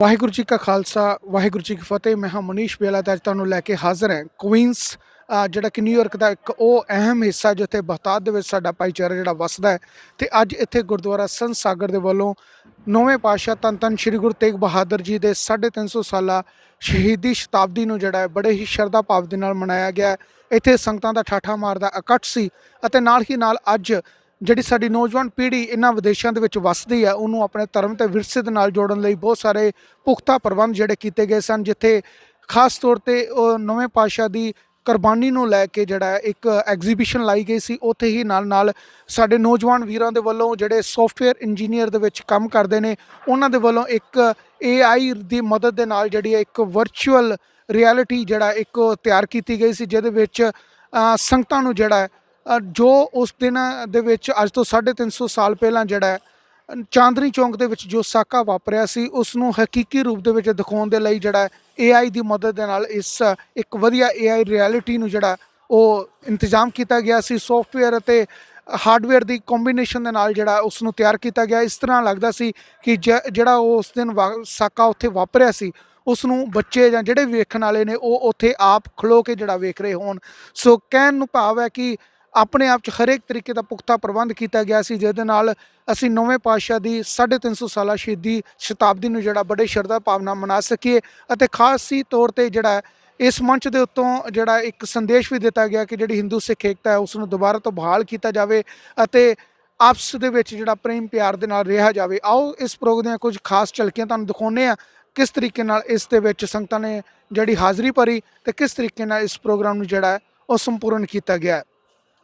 ਵਾਹਿਗੁਰੂ ਜੀ ਕਾ ਖਾਲਸਾ, ਵਾਹਿਗੁਰੂ ਜੀ ਕੀ ਫਤਿਹ। ਮੈਂ ਹਾਂ ਮਨੀਸ਼ ਬੇਲਾ ਤੇ ਅੱਜ ਤੁਹਾਨੂੰ ਲੈ ਕੇ ਹਾਜ਼ਰ ਹਾਂ ਕੁਈਨਸ ਜਿਹੜਾ ਕਿ ਨਿਊਯਾਰਕ ਦਾ ਇੱਕ ਉਹ ਅਹਿਮ ਹਿੱਸਾ ਜਿੱਥੇ ਬਹਤਾਦ ਦੇ ਵਿੱਚ ਸਾਡਾ ਭਾਈਚਾਰਾ ਜਿਹੜਾ ਵਸਦਾ ਹੈ। ਤੇ ਅੱਜ ਇੱਥੇ ਗੁਰਦੁਆਰਾ ਸੰਤ ਸਾਗਰ ਦੇ ਵੱਲੋਂ ਨੌਵੇਂ ਪਾਤਸ਼ਾਹ ਧੰਨ ਧੰਨ ਸ੍ਰੀ ਗੁਰੂ ਤੇਗ ਬਹਾਦਰ ਜੀ ਦੇ 350 ਸਾਲਾ ਸ਼ਹੀਦੀ ਸ਼ਤਾਬਦੀ ਨੂੰ ਜਿਹੜਾ ਹੈ, ਬੜੇ ਹੀ ਸ਼ਰਧਾ ਭਾਵ ਦੇ ਨਾਲ ਮਨਾਇਆ ਗਿਆ ਇੱਥੇ ਸੰਗਤਾਂ ਦਾ ਠਾਠਾ ਮਾਰਦਾ ਇਕੱਠ ਸੀ ਅਤੇ ਨਾਲ ਹੀ ਨਾਲ ਅੱਜ ਜਿਹੜੀ ਸਾਡੀ ਨੌਜਵਾਨ ਪੀੜ੍ਹੀ ਇਹਨਾਂ ਵਿਦੇਸ਼ਾਂ ਦੇ ਵਿੱਚ ਵੱਸਦੀ ਹੈ, ਉਹਨੂੰ ਆਪਣੇ ਧਰਮ ਤੇ ਵਿਰਸੇ ਦੇ ਨਾਲ ਜੋੜਨ ਲਈ ਬਹੁਤ ਸਾਰੇ ਪੁਖਤਾ ਪ੍ਰਬੰਧ ਜਿਹੜੇ ਕੀਤੇ ਗਏ ਸਨ, ਜਿੱਥੇ ਖਾਸ ਤੌਰ ਤੇ ਉਹ ਨਵੇਂ ਪਾਤਸ਼ਾਹ ਦੀ ਕੁਰਬਾਨੀ ਨੂੰ ਲੈ ਕੇ ਜਿਹੜਾ ਇੱਕ ਐਗਜ਼ੀਬਿਸ਼ਨ ਲਾਈ ਗਈ ਸੀ, ਉੱਥੇ ਹੀ ਨਾਲ ਨਾਲ ਸਾਡੇ ਨੌਜਵਾਨ ਵੀਰਾਂ ਦੇ ਵੱਲੋਂ ਜਿਹੜੇ ਸੌਫਟਵੇਅਰ ਇੰਜੀਨੀਅਰ ਦੇ ਵਿੱਚ ਕੰਮ ਕਰਦੇ ਨੇ, ਉਹਨਾਂ ਦੇ ਵੱਲੋਂ ਇੱਕ AI ਦੀ ਮਦਦ ਦੇ ਨਾਲ ਜਿਹੜੀ ਹੈ ਇੱਕ ਵਰਚੁਅਲ ਰਿਐਲਿਟੀ ਜਿਹੜਾ ਇੱਕ ਤਿਆਰ ਕੀਤੀ ਗਈ ਸੀ, ਜਿਹਦੇ ਵਿੱਚ ਸੰਗਤਾਂ ਨੂੰ ਜਿਹੜਾ ਜੋ ਉਸ ਦਿਨ ਦੇ ਵਿੱਚ ਅੱਜ ਤੋਂ 350 ਸਾਲ ਪਹਿਲਾਂ ਜਿਹੜਾ ਚਾਂਦਨੀ ਚੌਂਕ ਦੇ ਵਿੱਚ ਜੋ ਸਾਕਾ ਵਾਪਰਿਆ ਸੀ ਉਸ ਨੂੰ ਹਕੀਕੀ ਰੂਪ ਦੇ ਵਿੱਚ ਦਿਖਾਉਣ ਦੇ ਲਈ ਜਿਹੜਾ AI ਦੀ ਮਦਦ ਦੇ ਨਾਲ ਇਸ ਇੱਕ ਵਧੀਆ AI ਰਿਐਲਿਟੀ ਨੂੰ ਜਿਹੜਾ ਉਹ ਇੰਤਜ਼ਾਮ ਕੀਤਾ ਗਿਆ ਸੀ। ਸੌਫਟਵੇਅਰ ਅਤੇ ਹਾਰਡਵੇਅਰ ਦੀ ਕੰਬੀਨੇਸ਼ਨ ਦੇ ਨਾਲ ਜਿਹੜਾ ਉਸ ਨੂੰ ਤਿਆਰ ਕੀਤਾ ਗਿਆ। ਇਸ ਤਰ੍ਹਾਂ ਲੱਗਦਾ ਸੀ ਕਿ ਜਿਹੜਾ ਉਹ ਉਸ ਦਿਨ ਵਾ- ਸਾਕਾ ਉੱਥੇ ਵਾਪਰਿਆ ਸੀ ਉਸ ਨੂੰ ਬੱਚੇ ਜਾਂ ਜਿਹੜੇ ਵੇਖਣ ਵਾਲੇ ਨੇ, ਉਹ ਉੱਥੇ ਆਪ ਖਲੋ ਕੇ ਜਿਹੜਾ ਵੇਖ ਰਹੇ ਹੋਣ। ਸੋ ਕਹਿਣ ਨੂੰ ਭਾਵ ਹੈ ਕਿ ਆਪਣੇ ਆਪ 'ਚ ਹਰੇਕ ਤਰੀਕੇ ਦਾ ਪੁਖਤਾ ਪ੍ਰਬੰਧ ਕੀਤਾ ਗਿਆ ਸੀ, ਜਿਹਦੇ ਨਾਲ ਅਸੀਂ ਨੌਵੇਂ ਪਾਤਸ਼ਾਹ ਦੀ 350 ਸਾਲਾ ਸ਼ਹੀਦੀ ਸ਼ਤਾਬਦੀ ਨੂੰ ਜਿਹੜਾ ਬੜੇ ਸ਼ਰਧਾ ਭਾਵਨਾ ਮਨਾ ਸਕੀਏ ਅਤੇ ਖਾਸੀ ਤੌਰ ਤੇ ਜਿਹੜਾ ਇਸ ਮੰਚ ਦੇ ਉੱਤੋਂ ਜਿਹੜਾ ਇੱਕ ਸੰਦੇਸ਼ ਵੀ ਦਿੱਤਾ ਗਿਆ ਕਿ ਜਿਹੜੀ ਹਿੰਦੂ ਸਿੱਖ ਏਕਤਾ ਹੈ, ਉਸ ਨੂੰ ਦੁਬਾਰਾ ਤੋਂ ਬਹਾਲ ਕੀਤਾ ਜਾਵੇ ਅਤੇ ਆਪਸ ਦੇ ਵਿੱਚ ਜਿਹੜਾ ਪ੍ਰੇਮ ਪਿਆਰ ਦੇ ਨਾਲ ਰਿਹਾ ਜਾਵੇ। ਆਓ ਇਸ ਪ੍ਰੋਗਰਾਮ ਦੀਆਂ ਕੁਝ ਖਾਸ ਝਲਕੀਆਂ ਤੁਹਾਨੂੰ ਦਿਖਾਉਂਦੇ ਆ ਕਿਸ ਤਰੀਕੇ ਨਾਲ ਇਸ ਦੇ ਵਿੱਚ ਸੰਗਤਾਂ ਨੇ ਜਿਹੜੀ ਹਾਜ਼ਰੀ ਭਰੀ ਤੇ ਕਿਸ ਤਰੀਕੇ ਨਾਲ ਇਸ ਪ੍ਰੋਗਰਾਮ ਨੂੰ ਜਿਹੜਾ ਉਹ ਸੰਪੂਰਨ ਕੀਤਾ ਗਿਆ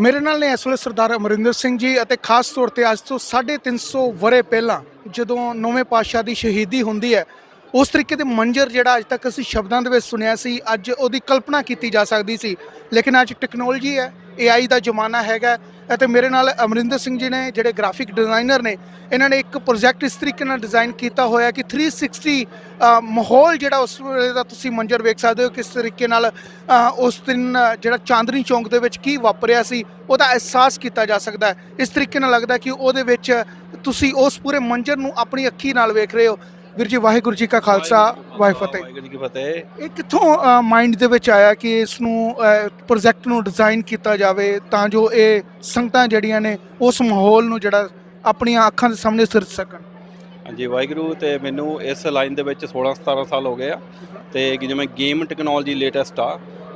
ਮੇਰੇ ਨਾਲ ਨੇ ਇਸ ਵੇਲੇ ਸਰਦਾਰ ਅਮਰਿੰਦਰ ਸਿੰਘ ਜੀ ਅਤੇ ਖਾਸ ਤੌਰ ਤੇ ਅੱਜ ਤੋਂ 350 ਵਰੇ ਪਹਿਲਾਂ ਜਦੋਂ ਨੌਵੇਂ ਪਾਤਸ਼ਾਹ ਦੀ ਸ਼ਹੀਦੀ ਹੁੰਦੀ ਹੈ, ਉਸ ਤਰੀਕੇ ਦੇ ਮੰਜ਼ਰ ਜਿਹੜਾ ਅੱਜ ਤੱਕ ਅਸੀਂ ਸ਼ਬਦਾਂ ਦੇ ਵਿੱਚ ਸੁਣਿਆ ਸੀ, ਅੱਜ ਉਹਦੀ ਕਲਪਨਾ ਕੀਤੀ ਜਾ ਸਕਦੀ ਸੀ। ਲੇਕਿਨ ਅੱਜ ਟੈਕਨੋਲੋਜੀ ਹੈ AI ਦਾ ਜ਼ਮਾਨਾ ਹੈਗਾ ਅਤੇ ਮੇਰੇ ਨਾਲ ਅਮਰਿੰਦਰ ਸਿੰਘ ਜੀ ਨੇ ਜਿਹੜੇ ਗ੍ਰਾਫਿਕ ਡਿਜ਼ਾਈਨਰ ਨੇ ਇਹਨਾਂ ਨੇ ਇੱਕ ਪ੍ਰੋਜੈਕਟ ਇਸ ਤਰੀਕੇ ਨਾਲ ਡਿਜ਼ਾਈਨ ਕੀਤਾ ਹੋਇਆ ਕਿ 360 ਅ, ਮਾਹੌਲ ਜਿਹੜਾ ਉਸ ਦਾ ਤੁਸੀਂ ਮੰਜ਼ਰ ਵੇਖ ਸਕਦੇ ਹੋ ਕਿਸ ਤਰੀਕੇ ਨਾਲ ਉਸ ਦਿਨ ਜਿਹੜਾ ਚਾਂਦਨੀ ਚੌਂਕ ਦੇ ਵਿੱਚ ਕੀ ਵਾਪਰਿਆ ਸੀ ਉਹਦਾ ਅਹਿਸਾਸ ਕੀਤਾ ਜਾ ਸਕਦਾ ਹੈ। ਇਸ ਤਰੀਕੇ ਨਾਲ ਲੱਗਦਾ ਕਿ ਉਹਦੇ ਵਿੱਚ ਤੁਸੀਂ ਉਸ ਪੂਰੇ ਮੰਜ਼ਰ ਨੂੰ ਆਪਣੀ ਅੱਖੀ ਨਾਲ ਵੇਖ ਰਹੇ ਹੋ। ਵੀਰ ਜੀ ਵਾਹਿਗੁਰੂ ਜੀ ਕਾ ਖਾਲਸਾ ਵਾਹਿਗੁਰੂ ਫਤਿਹ ਵਾਹਿਗੁਰੂ ਜੀ ਕੀ ਫਤਿਹ। ਇਹ ਕਿੱਥੋਂ ਮਾਈਂਡ ਦੇ ਵਿੱਚ ਆਇਆ ਕਿ ਇਸ ਨੂੰ ਪ੍ਰੋਜੈਕਟ ਨੂੰ ਡਿਜ਼ਾਈਨ ਕੀਤਾ ਜਾਵੇ ਤਾਂ ਜੋ ਇਹ ਸੰਗਤਾਂ ਜਿਹੜੀਆਂ ਨੇ ਉਸ ਮਾਹੌਲ ਨੂੰ ਜਿਹੜਾ ਆਪਣੀਆਂ ਅੱਖਾਂ ਦੇ ਸਾਹਮਣੇ ਸਿਰਜ ਸਕਣ। ਹਾਂਜੀ ਵਾਹਿਗੁਰੂ ਤੇ ਮੈਨੂੰ ਇਸ ਲਾਈਨ ਦੇ ਵਿੱਚ 16 17 ਸਾਲ ਹੋ ਗਏ ਆ ਤੇ ਜਿਵੇਂ ਗੇਮ ਟੈਕਨੋਲੋਜੀ ਲੇਟੈਸਟ ਆ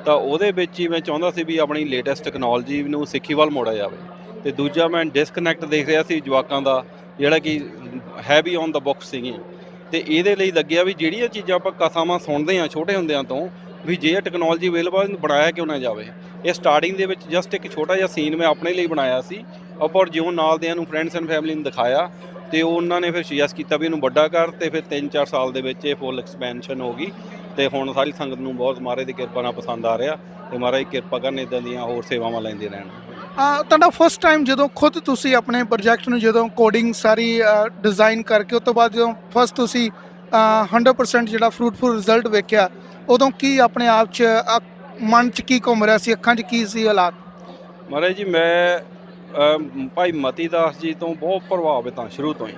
ਤਾਂ ਉਹਦੇ ਵਿੱਚ ਹੀ ਮੈਂ ਚਾਹੁੰਦਾ ਸੀ ਵੀ ਆਪਣੀ ਲੇਟੈਸਟ ਟੈਕਨੋਲੋਜੀ ਨੂੰ ਸਿੱਖੀ ਵੱਲ ਮੋੜਿਆ ਜਾਵੇ। ਤੇ ਦੂਜਾ ਮੈਂ ਡਿਸਕਨੈਕਟ ਦੇਖ ਰਿਹਾ ਸੀ ਜਵਾਕਾਂ ਦਾ ਜਿਹੜਾ ਕਿ ਹੈਵੀ ਔਨ ਦਾ ਬੁੱਕ ਸੀਗੀਆਂ। ਤੇ ਇਹਦੇ ਲਈ ਲੱਗਿਆ ਵੀ ਜਿਹੜੀਆਂ ਚੀਜ਼ਾਂ ਆਪਾਂ ਕਥਾਵਾਂ ਸੁਣਦੇ ਆ ਛੋਟੇ ਹੁੰਦਿਆਂ ਤੋਂ, ਵੀ ਜੇ ਇਹ ਟੈਕਨੋਲੋਜੀ ਅਵੇਲੇਬਲ ਇਹਨੂੰ ਬਣਾਇਆ ਕਿਉਂ ਨਾ ਜਾਵੇ? ਇਹ ਸਟਾਰਟਿੰਗ ਦੇ ਵਿੱਚ ਜਸਟ ਇੱਕ ਛੋਟਾ ਜਿਹਾ ਸੀਨ ਮੈਂ ਆਪਣੇ ਲਈ ਬਣਾਇਆ ਸੀ ਉੱਪਰ ਜਿਉਂ ਨਾਲ ਦਿਆਂ ਨੂੰ ਫਰੈਂਡਸ ਐਂਡ ਫੈਮਿਲੀ ਨੂੰ ਦਿਖਾਇਆ, ਤੇ ਉਹਨਾਂ ਨੇ ਫਿਰ ਸੁਜੈਸਟ ਕੀਤਾ ਵੀ ਇਹਨੂੰ ਵੱਡਾ ਕਰ, ਤੇ ਫਿਰ 3-4 ਸਾਲ ਦੇ ਵਿੱਚ ਇਹ ਫੁੱਲ ਐਕਸਪੈਂਸ਼ਨ ਹੋ ਗਈ, ਤੇ ਹੁਣ ਸਾਰੀ ਸੰਗਤ ਨੂੰ ਬਹੁਤ ਮਹਾਰਾਜ ਦੀ ਕਿਰਪਾ ਨਾਲ ਪਸੰਦ ਆ ਰਿਹਾ, ਤੇ ਮਹਾਰਾਜ ਕਿਰਪਾ ਕਰਨ ਇਦਾਂ ਦੀਆਂ ਹੋਰ ਸੇਵਾਵਾਂ ਲੈਂਦੇ ਰਹਿਣ। ਤੁਹਾਡਾ ਫਸਟ ਟਾਈਮ ਜਦੋਂ ਖੁਦ ਤੁਸੀਂ ਆਪਣੇ ਪ੍ਰੋਜੈਕਟ ਨੂੰ ਜਦੋਂ ਕੋਡਿੰਗ ਸਾਰੀ ਡਿਜ਼ਾਈਨ ਕਰਕੇ ਉਸ ਤੋਂ ਬਾਅਦ ਜਦੋਂ ਫਸਟ ਤੁਸੀਂ ਅ, 100% ਜਿਹੜਾ ਫਰੂਟਫੁਲ ਰਿਜ਼ਲਟ ਵੇਖਿਆ ਉਦੋਂ ਕੀ ਆਪਣੇ ਆਪ 'ਚ ਮਨ 'ਚ ਕੀ ਘੁੰਮ ਰਿਹਾ ਸੀ ਅੱਖਾਂ 'ਚ ਕੀ ਸੀ ਹਾਲਾਤ? ਮਹਾਰਾਜ ਜੀ ਮੈਂ ਭਾਈ ਮਤੀ ਦਾਸ ਜੀ ਤੋਂ ਬਹੁਤ ਪ੍ਰਭਾਵਿਤ ਹਾਂ ਸ਼ੁਰੂ ਤੋਂ ਹੀ।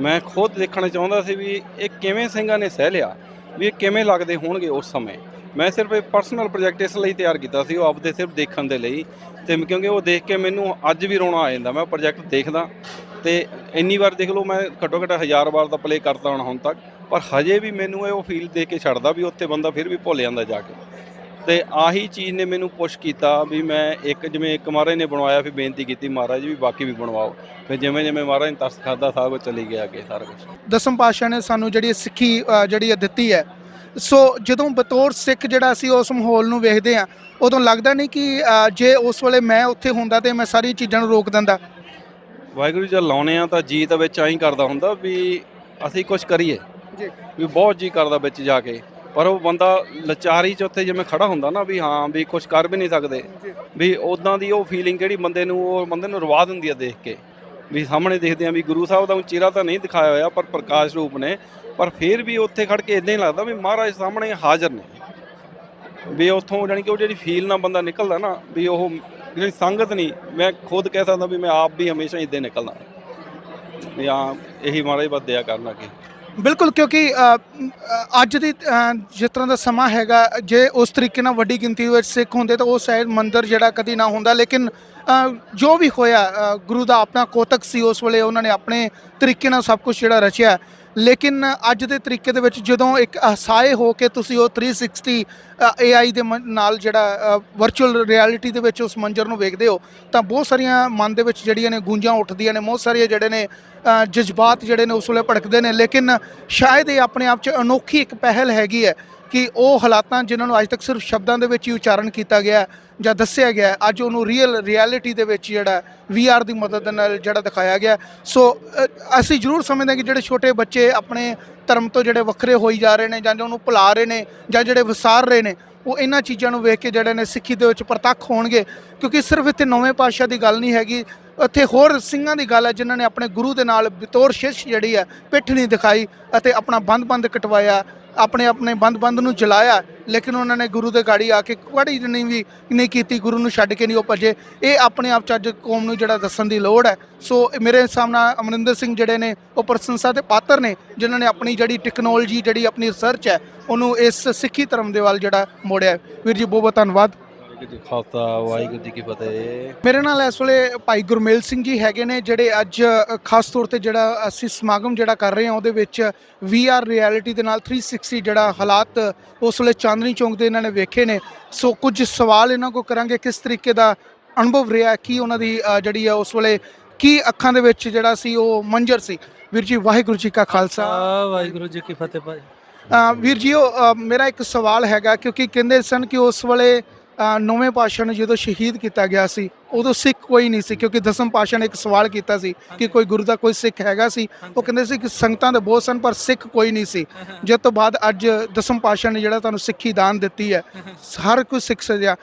ਮੈਂ ਖੁਦ ਦੇਖਣਾ ਚਾਹੁੰਦਾ ਸੀ ਵੀ ਇਹ ਕਿਵੇਂ ਸਿੰਘਾਂ ਨੇ ਸਹਿ ਲਿਆ। ਵੀ ਇਹ ਕਿਵੇਂ ਲੱਗਦੇ ਹੋਣਗੇ ਉਸ ਸਮੇਂ? ਮੈਂ ਸਿਰਫ ਇਹ ਪਰਸਨਲ ਪ੍ਰੋਜੈਕਟ ਇਸ ਲਈ ਤਿਆਰ ਕੀਤਾ ਸੀ, ਉਹ ਆਪਦੇ ਸਿਰਫ ਦੇਖਣ ਦੇ ਲਈ ਤੇ ਕਿਉਂਕਿ ਉਹ ਦੇਖ ਕੇ ਮੈਨੂੰ ਅੱਜ ਵੀ ਰੋਣਾ ਆ ਜਾਂਦਾ, ਮੈਂ ਪ੍ਰੋਜੈਕਟ ਦੇਖਦਾ ਤੇ ਇੰਨੀ ਵਾਰ ਦੇਖ ਲਓ ਮੈਂ ਘੱਟੋ ਘੱਟ ਹਜ਼ਾਰ ਵਾਰ ਤਾਂ ਪਲੇ ਕਰਤਾ ਹੁਣ ਹੁਣ ਤੱਕ, ਪਰ ਹਜੇ ਵੀ ਮੈਨੂੰ ਇਹ ਉਹ ਫੀਲ ਦੇਖ ਕੇ ਛੱਡਦਾ ਵੀ ਉੱਥੇ ਬੰਦਾ ਫਿਰ ਵੀ ਭੁੱਲ ਜਾਂਦਾ ਜਾ ਕੇ। ਤੇ ਆਹੀ ਚੀਜ਼ ਨੇ ਮੈਨੂੰ ਪੁਸ਼ ਕੀਤਾ ਵੀ ਮੈਂ ਇੱਕ ਜਿਵੇਂ ਇੱਕ ਮਹਾਰਾਜ ਨੇ ਬਣਵਾਇਆ ਫਿਰ ਬੇਨਤੀ ਕੀਤੀ ਮਹਾਰਾਜ ਵੀ ਬਾਕੀ ਵੀ ਬਣਵਾਓ। ਫਿਰ ਜਿਵੇਂ ਜਿਵੇਂ ਮਹਾਰਾਜ ਨੇ ਤਰਸ ਖਾਦਾ ਸਾਰਾ ਕੁਝ ਚਲੀ ਗਿਆ ਅੱਗੇ ਸਾਰਾ ਕੁਝ ਦਸਮ ਪਾਤਸ਼ਾਹ ਨੇ ਸਾਨੂੰ ਜਿਹੜੀ ਸਿੱਖੀ ਅ, ਜਿਹੜੀ ਇਹ ਦਿੱਤੀ ਹੈ। ਸੋ ਜਦੋਂ ਬਤੌਰ ਸਿੱਖ ਜਿਹੜਾ ਅਸੀਂ ਉਸ ਮਾਹੌਲ ਨੂੰ ਵੇਖਦੇ ਆ ਉਦੋਂ ਲੱਗਦਾ ਨਹੀਂ ਕਿ ਅ, ਜੇ ਉਸ ਵੇਲੇ ਮੈਂ ਉੱਥੇ ਹੁੰਦਾ ਤੇ ਮੈਂ ਸਾਰੀ ਚੀਜ਼ਾਂ ਨੂੰ ਰੋਕ ਦਿੰਦਾ। ਵਾਹਿਗੁਰੂ ਜੀ ਲਾਉਣੇ ਆ ਤਾਂ ਜੀ ਤਾਂ ਵਿੱਚ ਐਂ ਕਰਦਾ ਹੁੰਦਾ ਵੀ ਅਸੀਂ ਕੁਝ ਕਰੀਏ। ਜੀ। ਵੀ ਬਹੁਤ ਜੀ ਕਰਦਾ ਵਿੱਚ ਜਾ ਕੇ। ਪਰ ਉਹ ਬੰਦਾ ਲਚਾਰੀ ਚ ਉੱਥੇ ਜਿਵੇਂ ਖੜਾ ਹੁੰਦਾ ਨਾ ਵੀ ਹਾਂ ਵੀ ਕੁਝ ਕਰ ਵੀ ਨਹੀਂ ਸਕਦੇ ਵੀ ਉਦਾਂ ਦੀ ਉਹ ਫੀਲਿੰਗ ਕਿਹੜੀ ਬੰਦੇ ਨੂੰ ਉਹ ਬੰਦੇ ਨੂੰ ਰਵਾ ਦਿੰਦੀ ਆ ਦੇਖ ਕੇ। ਵੀ ਸਾਹਮਣੇ ਦੇਖਦੇ ਆ ਵੀ ਗੁਰੂ ਸਾਹਿਬ ਦਾ ਚਿਹਰਾ ਤਾਂ ਨਹੀਂ ਦਿਖਾਇਆ ਹੋਇਆ ਪਰ ਪ੍ਰਕਾਸ਼ ਰੂਪ ਨੇ ਪਰ ਫਿਰ ਵੀ ਉੱਥੇ ਖੜ ਕੇ ਇਦਾਂ ਹੀ ਲੱਗਦਾ ਵੀ ਮਹਾਰਾਜ ਸਾਹਮਣੇ ਹਾਜ਼ਰ ਨੇ। ਵੀ ਉੱਥੋਂ ਜਾਣੀ ਕਿ ਉਹ ਜਿਹੜੀ ਫੀਲ ਨਾਲ ਬੰਦਾ ਨਿਕਲਦਾ ਨਾ ਵੀ ਉਹ ਜਿਹੜੀ ਸੰਗਤ ਨਹੀਂ ਮੈਂ ਖੁਦ ਕਹਿ ਸਕਦਾ ਵੀ ਮੈਂ ਆਪ ਵੀ ਹਮੇਸ਼ਾ ਇਦਾਂ ਨਿਕਲਦਾ। ਵੀ ਹਾਂ ਇਹੀ ਮਹਾਰਾਜ ਬਸ ਦਇਆ ਕਰਨ ਬਿਲਕੁਲ, ਕਿਉਂਕਿ ਅੱਜ ਦੀ ਜਿਸ ਤਰ੍ਹਾਂ ਦਾ ਸਮਾਂ ਹੈਗਾ, ਜੇ ਉਸ ਤਰੀਕੇ ਨਾਲ ਵੱਡੀ ਗਿਣਤੀ ਵਿੱਚ ਸਿੱਖ ਹੁੰਦੇ ਤਾਂ ਉਹ ਸ਼ਾਇਦ ਮੰਦਿਰ ਜਿਹੜਾ ਕਦੀ ਨਾ ਹੁੰਦਾ, ਲੇਕਿਨ ਜੋ ਵੀ ਹੋਇਆ ਗੁਰੂ ਦਾ ਆਪਣਾ ਕੋਤਕ ਸੀ, ਉਸ ਵੇਲੇ ਉਹਨਾਂ ਨੇ ਆਪਣੇ ਤਰੀਕੇ ਨਾਲ ਸਭ ਕੁਝ ਜਿਹੜਾ ਰਚਿਆ। ਲੇਕਿਨ ਅੱਜ ਦੇ ਤਰੀਕੇ ਦੇ ਵਿੱਚ ਜਦੋਂ ਇੱਕ ਅਹਸਾਏ ਹੋ ਕੇ ਤੁਸੀਂ ਉਹ 360 AI ਦੇ ਮਨ- ਨਾਲ ਜਿਹੜਾ ਵਰਚੁਅਲ ਰਿਐਲਿਟੀ ਦੇ ਵਿੱਚ ਉਸ ਮੰਜ਼ਰ ਨੂੰ ਵੇਖਦੇ ਹੋ, ਤਾਂ ਬਹੁਤ ਸਾਰੀਆਂ ਮਨ ਦੇ ਵਿੱਚ ਜਿਹੜੀਆਂ ਨੇ ਗੂੰਜਾਂ ਉੱਠਦੀਆਂ ਨੇ, ਬਹੁਤ ਸਾਰੀਆਂ ਜਿਹੜੇ ਨੇ ਜਜ਼ਬਾਤ ਜਿਹੜੇ ਨੇ ਉਸ ਵੇਲੇ ਭੜਕਦੇ ਨੇ, ਲੇਕਿਨ ਸ਼ਾਇਦ ਇਹ ਆਪਣੇ ਆਪ 'ਚ ਅਨੋਖੀ ਇੱਕ ਪਹਿਲ ਹੈਗੀ ਹੈ। ਕਿ ਉਹ ਹਾਲਾਤਾਂ ਜਿਨ੍ਹਾਂ ਨੂੰ ਅੱਜ ਤੱਕ ਸਿਰਫ ਸ਼ਬਦਾਂ ਦੇ ਵਿੱਚ ਹੀ ਉਚਾਰਨ ਕੀਤਾ ਗਿਆ ਜਾਂ ਦੱਸਿਆ ਗਿਆ ਅੱਜ ਉਹਨੂੰ ਰੀਅਲ ਰਿਐਲਿਟੀ ਦੇ ਵਿੱਚ ਜਿਹੜਾ VR ਦੀ ਮਦਦ ਨਾਲ ਜਿਹੜਾ ਦਿਖਾਇਆ ਗਿਆ ਸੋ ਅਸੀਂ ਜ਼ਰੂਰ ਸਮਝਦੇ ਹਾਂ ਕਿ ਜਿਹੜੇ ਛੋਟੇ ਬੱਚੇ ਆਪਣੇ ਧਰਮ ਤੋਂ ਜਿਹੜੇ ਵੱਖਰੇ ਹੋਈ ਜਾ ਰਹੇ ਨੇ ਜਾਂ ਉਹਨੂੰ ਭੁਲਾ ਰਹੇ ਨੇ ਜਾਂ ਜਿਹੜੇ ਵਿਸਾਰ ਰਹੇ ਨੇ, ਉਹ ਇਹਨਾਂ ਚੀਜ਼ਾਂ ਨੂੰ ਵੇਖ ਕੇ ਜਿਹੜੇ ਨੇ ਸਿੱਖੀ ਦੇ ਵਿੱਚ ਪ੍ਰਤੱਖ ਹੋਣਗੇ। ਕਿਉਂਕਿ ਸਿਰਫ ਇੱਥੇ ਨੌਵੇਂ ਪਾਤਸ਼ਾਹ ਦੀ ਗੱਲ ਨਹੀਂ ਹੈਗੀ ਇੱਥੇ ਹੋਰ ਸਿੰਘਾਂ ਦੀ ਗੱਲ ਹੈ, ਜਿਨ੍ਹਾਂ ਨੇ ਆਪਣੇ ਗੁਰੂ ਦੇ ਨਾਲ ਬਿਤੌਰ ਸ਼ਿਸ਼ ਜਿਹੜੀ ਹੈ, ਪਿੱਠ ਨਹੀਂ ਦਿਖਾਈ ਅਤੇ ਆਪਣਾ ਬੰਦ-ਬੰਦ ਕਟਵਾਇਆ, ਆਪਣੇ ਆਪਣੇ ਬੰਦ-ਬੰਦ ਨੂੰ ਜਲਾਇਆ, ਲੇਕਿਨ ਉਹਨਾਂ ਨੇ ਗੁਰੂ ਦੇ ਗਾੜੀ ਆ ਕੇ ਕੜੀ ਨਹੀਂ ਵੀ ਨਹੀਂ ਕੀਤੀ, ਗੁਰੂ ਨੂੰ ਛੱਡ ਕੇ ਨਹੀਂ ਉਹ ਭੱਜੇ। ਇਹ ਆਪਣੇ ਆਪ ਚ ਅੱਜ ਕੌਮ ਨੂੰ ਜਿਹੜਾ ਦੱਸਣ ਦੀ ਲੋੜ ਹੈ। ਸੋ ਇਹ ਮੇਰੇ ਸਾਹਮਣੇ ਅਮਰਿੰਦਰ ਸਿੰਘ ਜਿਹੜੇ ਨੇ, ਉਹ ਪ੍ਰਸ਼ੰਸਾ ਦੇ ਪਾਤਰ ਨੇ, ਜਿਨ੍ਹਾਂ ਨੇ ਆਪਣੀ ਜਿਹੜੀ ਟੈਕਨੋਲੋਜੀ ਜਿਹੜੀ ਆਪਣੀ ਰਿਸਰਚ ਹੈ, ਉਹਨੂੰ ਇਸ ਸਿੱਖੀ ਧਰਮ ਦੇ ਵੱਲ ਜਿਹੜਾ ਮੋੜਿਆ ਵੀਰ ਜੀ ਬਹੁਤ ਬਹੁਤ ਧੰਨਵਾਦ। ਵਾਹਿਗੁਰੂ ਜੀ ਕਾ ਖਾਲਸਾ ਵਾਹਿਗੁਰੂ ਜੀ ਕੀ ਫਤਿਹ। ਮੇਰੇ ਨਾਲ ਇਸ ਵੇਲੇ ਭਾਈ ਗੁਰਮੇਲ ਸਿੰਘ ਜੀ ਹੈਗੇ ਨੇ ਜਿਹੜੇ ਅੱਜ ਖਾਸ ਤੌਰ ਤੇ ਜਿਹੜਾ ਅਸੀਂ ਸਮਾਗਮ ਜਿਹੜਾ ਕਰ ਰਹੇ ਹਾਂ ਉਹਦੇ ਵਿੱਚ VR ਰਿਐਲਿਟੀ ਦੇ ਨਾਲ 360 ਜਿਹੜਾ ਹਾਲਾਤ ਉਸ ਵੇਲੇ ਚਾਂਦਨੀ ਚੌਂਕ ਦੇ ਇਹਨਾਂ ਨੇ ਵੇਖੇ ਨੇ। ਸੋ ਕੁਝ ਸਵਾਲ ਇਹਨਾਂ ਕੋ ਕਰਾਂਗੇ ਕਿਸ ਤਰੀਕੇ ਦਾ ਅਨੁਭਵ ਰਿਹਾ ਕੀ ਉਹਨਾਂ ਦੀ ਜਿਹੜੀ ਹੈ ਉਸ ਵੇਲੇ ਕੀ ਅੱਖਾਂ ਦੇ ਵਿੱਚ ਜਿਹੜਾ ਸੀ ਉਹ ਮੰਜ਼ਰ ਸੀ? ਵੀਰ ਜੀ ਵਾਹਿਗੁਰੂ ਜੀ ਕਾ ਖਾਲਸਾ। ਆ ਵਾਹਿਗੁਰੂ ਜੀ ਕੀ ਫਤਿਹ ਭਾਈ। ਵੀਰ ਜੀ ਮੇਰਾ ਇੱਕ ਸਵਾਲ ਹੈਗਾ ਕਿਉਂਕਿ ਕਹਿੰਦੇ ਸਨ ਕਿ ਉਸ ਵੇਲੇ ਨੌਵੇਂ ਪਾਤਸ਼ਾਹ ਨੂੰ ਜਦੋਂ ਸ਼ਹੀਦ ਕੀਤਾ ਗਿਆ ਸੀ ਉਦੋਂ ਸਿੱਖ ਕੋਈ ਨਹੀਂ ਸੀ ਕਿਉਂਕਿ ਦਸਮ ਪਾਤਸ਼ਾਹ ਨੇ ਇੱਕ ਸਵਾਲ ਕੀਤਾ ਸੀ ਕਿ ਕੋਈ ਗੁਰੂ ਦਾ ਕੋਈ ਸਿੱਖ ਹੈਗਾ ਸੀ। ਉਹ ਕਹਿੰਦੇ ਸੀ ਕਿ ਸੰਗਤਾਂ ਦੇ ਬਹੁਤ ਸਨ ਪਰ ਸਿੱਖ ਕੋਈ ਨਹੀਂ ਸੀ। ਜਿਸ ਤੋਂ ਬਾਅਦ ਅੱਜ ਦਸਮ ਪਾਤਸ਼ਾਹ ਨੇ ਜਿਹੜਾ ਤੁਹਾਨੂੰ ਸਿੱਖੀ ਦਾਨ ਦਿੱਤੀ ਹੈ ਹਰ ਕੋਈ ਸਿੱਖ ਸਜਿਆ।